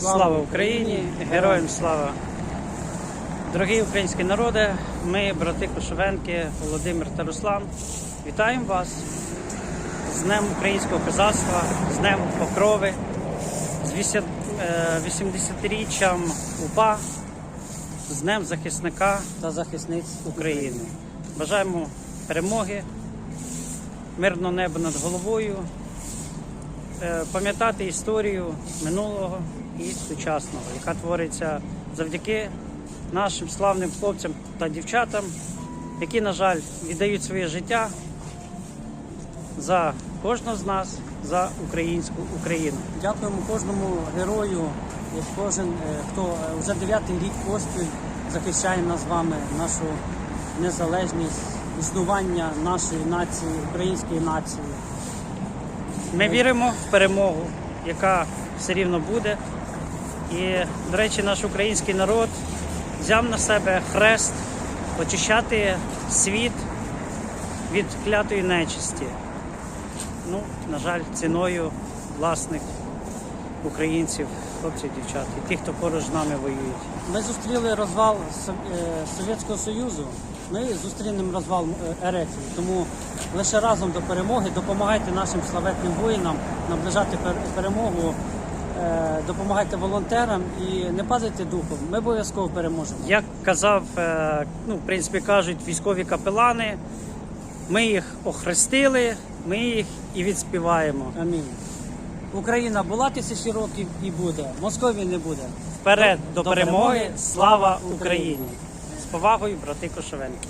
Слава Україні! Героям слава! Дорогі українські народи, ми, брати Кошовенки, Володимир та Руслан, вітаємо вас з Днем українського козацтва, з Днем Покрови, з е, 80-річчям УПА, з Днем захисника та захисниць України. Бажаємо перемоги, мирного неба над головою, е, пам'ятати історію минулого і сучасного, яка твориться завдяки нашим славним хлопцям та дівчатам, які, на жаль, віддають своє життя за кожного з нас, за українську Україну. Дякуємо кожному герою, кожен, е, хто е, вже дев'ятий рік поспіль захищає нас з вами, нашу незалежність, існування нашої нації, української нації. Ми віримо в перемогу, яка все рівно буде. І, до речі, наш український народ взяв на себе хрест очищати світ від клятої нечисті. Ну, на жаль, ціною власних українців, хлопців, дівчат і тих, хто поруч з нами воюють. Ми зустріли розвал е, Совєтського Союзу. Ми зустрінемо розвал е, РФ. Тому лише разом до перемоги допомагайте нашим славетним воїнам наближати пер- перемогу, допомагайте волонтерам і не падайте духом. Ми обов'язково переможемо. Як казав, е, ну, в принципі, кажуть військові капелани, ми їх охрестили, ми їх і відспіваємо. Амінь. Україна була тисячі років і буде. Московії не буде. Вперед до, До перемоги! Слава Слава Україні! З повагою, брати Кошовенки!